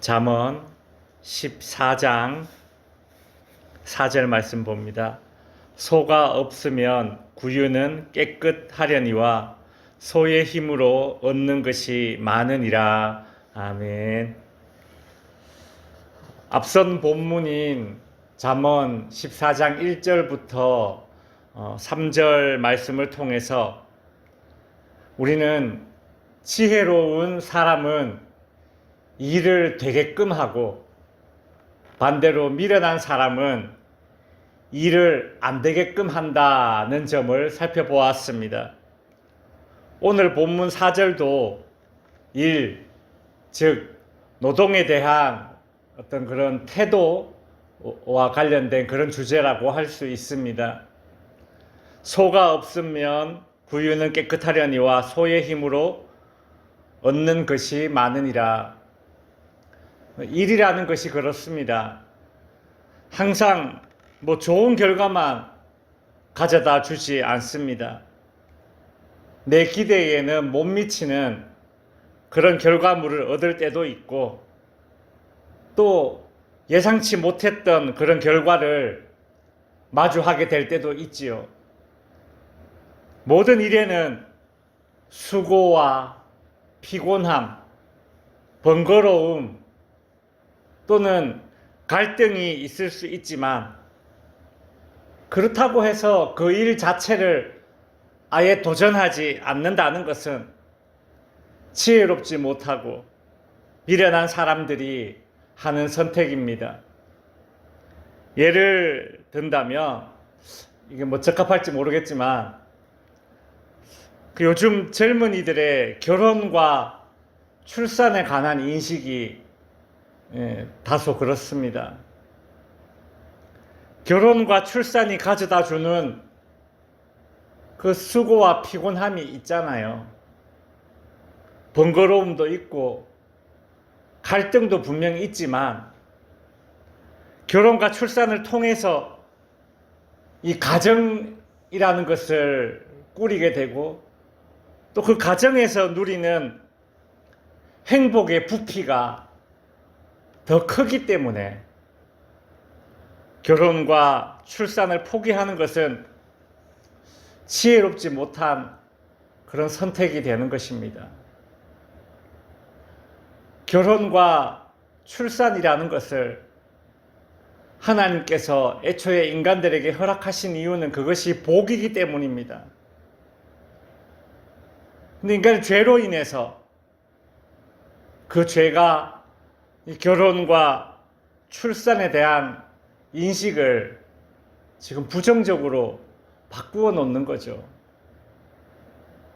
잠언 14장 4절 말씀 봅니다. 소가 없으면 구유는 깨끗하려니와 소의 힘으로 얻는 것이 많으니라. 아멘. 앞선 본문인 잠언 14장 1절부터 3절 말씀을 통해서 우리는 지혜로운 사람은 일을 되게끔 하고 반대로 미련한 사람은 일을 안 되게끔 한다는 점을 살펴보았습니다. 오늘 본문 4절도 일, 즉, 노동에 대한 어떤 그런 태도와 관련된 그런 주제라고 할 수 있습니다. 소가 없으면 구유는 깨끗하려니와 소의 힘으로 얻는 것이 많으니라. 일이라는 것이 그렇습니다. 항상 뭐 좋은 결과만 가져다 주지 않습니다. 내 기대에는 못 미치는 그런 결과물을 얻을 때도 있고 또 예상치 못했던 그런 결과를 마주하게 될 때도 있지요. 모든 일에는 수고와 피곤함, 번거로움 또는 갈등이 있을 수 있지만 그렇다고 해서 그 일 자체를 아예 도전하지 않는다는 것은 지혜롭지 못하고 미련한 사람들이 하는 선택입니다. 예를 든다면 이게 뭐 적합할지 모르겠지만 그 요즘 젊은이들의 결혼과 출산에 관한 인식이 예, 다소 그렇습니다. 결혼과 출산이 가져다 주는 그 수고와 피곤함이 있잖아요. 번거로움도 있고 갈등도 분명히 있지만 결혼과 출산을 통해서 이 가정이라는 것을 꾸리게 되고 또 그 가정에서 누리는 행복의 부피가 더 크기 때문에 결혼과 출산을 포기하는 것은 지혜롭지 못한 그런 선택이 되는 것입니다. 결혼과 출산이라는 것을 하나님께서 애초에 인간들에게 허락하신 이유는 그것이 복이기 때문입니다. 근데 인간의 죄로 인해서 그 죄가 결혼과 출산에 대한 인식을 지금 부정적으로 바꾸어 놓는 거죠.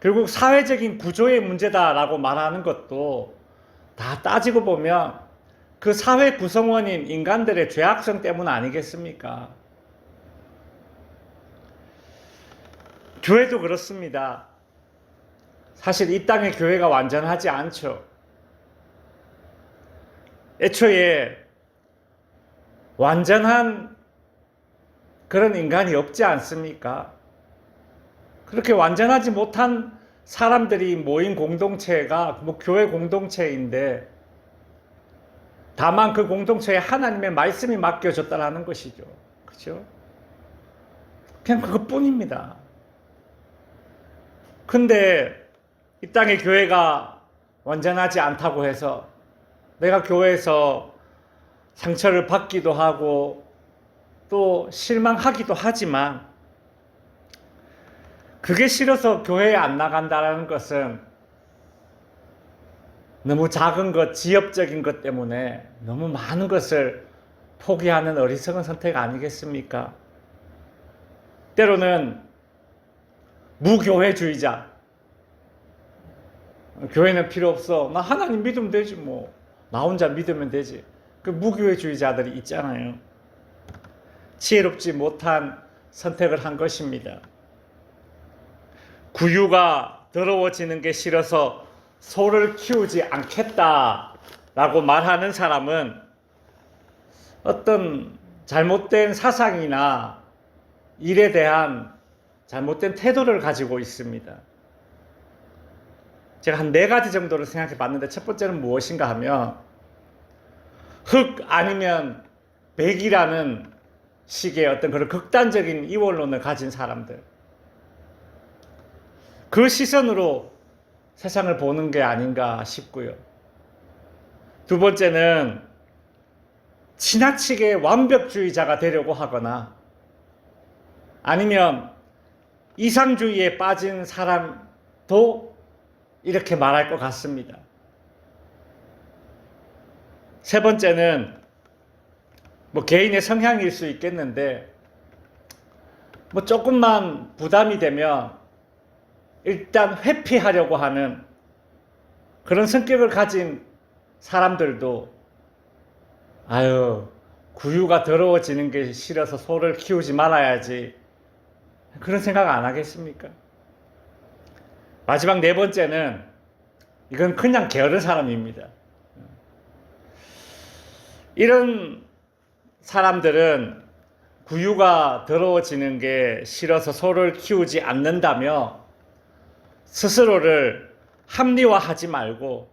결국 사회적인 구조의 문제다라고 말하는 것도 다 따지고 보면 그 사회 구성원인 인간들의 죄악성 때문 아니겠습니까? 교회도 그렇습니다. 사실 이 땅의 교회가 완전하지 않죠. 애초에 완전한 그런 인간이 없지 않습니까? 그렇게 완전하지 못한 사람들이 모인 공동체가 뭐 교회 공동체인데 다만 그 공동체에 하나님의 말씀이 맡겨졌다라는 것이죠. 그죠? 그냥 그것뿐입니다. 근데 이 땅의 교회가 완전하지 않다고 해서 내가 교회에서 상처를 받기도 하고 또 실망하기도 하지만 그게 싫어서 교회에 안 나간다는 것은 너무 작은 것, 지엽적인 것 때문에 너무 많은 것을 포기하는 어리석은 선택 아니겠습니까? 때로는 무교회주의자. 교회는 필요 없어. 나 하나님 믿으면 되지 뭐. 나 혼자 믿으면 되지. 그 무교회주의자들이 있잖아요. 지혜롭지 못한 선택을 한 것입니다. 구유가 더러워지는 게 싫어서 소를 키우지 않겠다라고 말하는 사람은 어떤 잘못된 사상이나 일에 대한 잘못된 태도를 가지고 있습니다. 제가 한 네 가지 정도를 생각해 봤는데 첫 번째는 무엇인가 하면 흑 아니면 백이라는 식의 어떤 그런 극단적인 이원론을 가진 사람들. 그 시선으로 세상을 보는 게 아닌가 싶고요. 두 번째는 지나치게 완벽주의자가 되려고 하거나 아니면 이상주의에 빠진 사람도 이렇게 말할 것 같습니다. 세 번째는 뭐 개인의 성향일 수 있겠는데 뭐 조금만 부담이 되면 일단 회피하려고 하는 그런 성격을 가진 사람들도 아유 구유가 더러워지는 게 싫어서 소를 키우지 말아야지 그런 생각 안 하겠습니까? 마지막 네 번째는 이건 그냥 게으른 사람입니다. 이런 사람들은 구유가 더러워지는 게 싫어서 소를 키우지 않는다며 스스로를 합리화하지 말고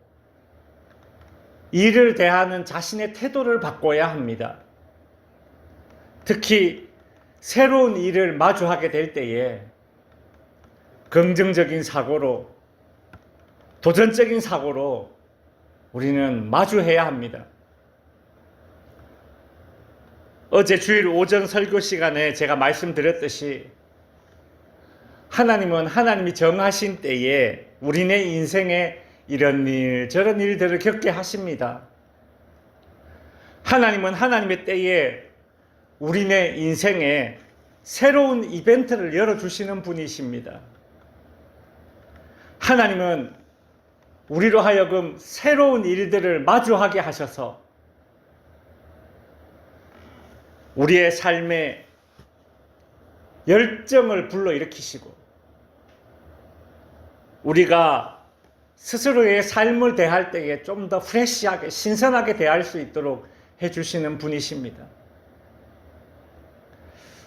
일을 대하는 자신의 태도를 바꿔야 합니다. 특히 새로운 일을 마주하게 될 때에 긍정적인 사고로 도전적인 사고로 우리는 마주해야 합니다. 어제 주일 오전 설교 시간에 제가 말씀드렸듯이 하나님은 하나님이 정하신 때에 우리네 인생에 이런 일, 저런 일들을 겪게 하십니다. 하나님은 하나님의 때에 우리네 인생에 새로운 이벤트를 열어주시는 분이십니다. 하나님은 우리로 하여금 새로운 일들을 마주하게 하셔서 우리의 삶에 열정을 불러일으키시고 우리가 스스로의 삶을 대할 때에 좀 더 프레시하게 신선하게 대할 수 있도록 해주시는 분이십니다.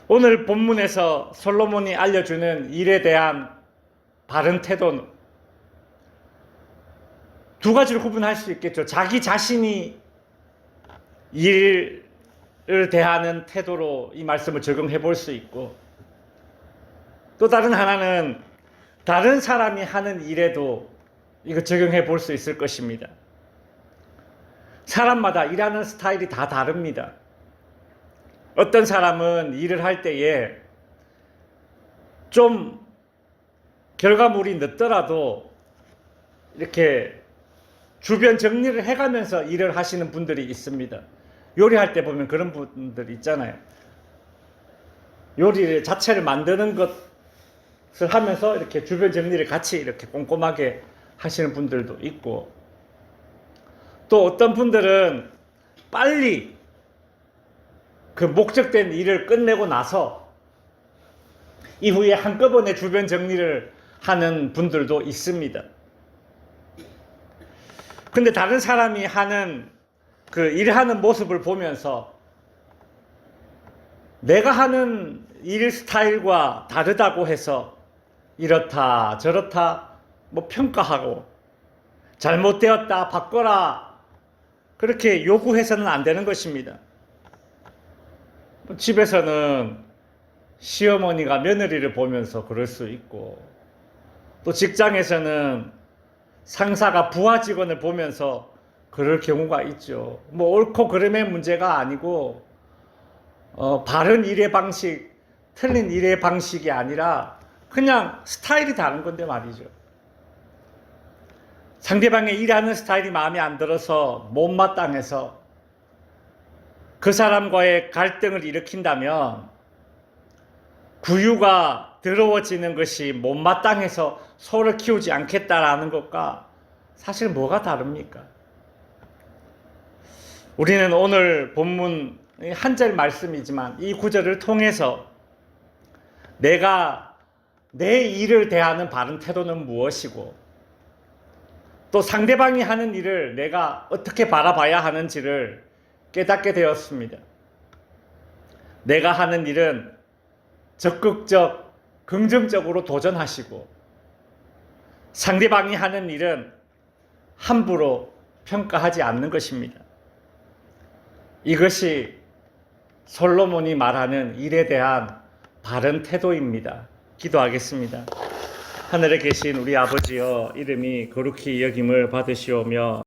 오늘 본문에서 솔로몬이 알려주는 일에 대한 바른 태도는 두 가지로 구분할 수 있겠죠. 자기 자신이 일 을 대하는 태도로 이 말씀을 적용해 볼 수 있고 또 다른 하나는 다른 사람이 하는 일에도 이거 적용해 볼 수 있을 것입니다. 사람마다 일하는 스타일이 다 다릅니다. 어떤 사람은 일을 할 때에 좀 결과물이 늦더라도 이렇게 주변 정리를 해가면서 일을 하시는 분들이 있습니다. 요리할 때 보면 그런 분들 있잖아요. 요리 자체를 만드는 것을 하면서 이렇게 주변 정리를 같이 이렇게 꼼꼼하게 하시는 분들도 있고 또 어떤 분들은 빨리 그 목적된 일을 끝내고 나서 이후에 한꺼번에 주변 정리를 하는 분들도 있습니다. 근데 다른 사람이 하는 그 일하는 모습을 보면서 내가 하는 일 스타일과 다르다고 해서 이렇다 저렇다 뭐 평가하고 잘못되었다 바꿔라 그렇게 요구해서는 안 되는 것입니다. 뭐 집에서는 시어머니가 며느리를 보면서 그럴 수 있고 또 직장에서는 상사가 부하 직원을 보면서 그럴 경우가 있죠. 뭐 옳고 그름의 문제가 아니고 어, 바른 일의 방식, 틀린 일의 방식이 아니라 그냥 스타일이 다른 건데 말이죠. 상대방의 일하는 스타일이 마음에 안 들어서 못마땅해서 그 사람과의 갈등을 일으킨다면 구유가 더러워지는 것이 못마땅해서 소를 키우지 않겠다라는 것과 사실 뭐가 다릅니까? 우리는 오늘 본문 한 절 말씀이지만 이 구절을 통해서 내가 내 일을 대하는 바른 태도는 무엇이고 또 상대방이 하는 일을 내가 어떻게 바라봐야 하는지를 깨닫게 되었습니다. 내가 하는 일은 적극적, 긍정적으로 도전하시고 상대방이 하는 일은 함부로 평가하지 않는 것입니다. 이것이 솔로몬이 말하는 일에 대한 바른 태도입니다. 기도하겠습니다. 하늘에 계신 우리 아버지여 이름이 거룩히 여김을 받으시오며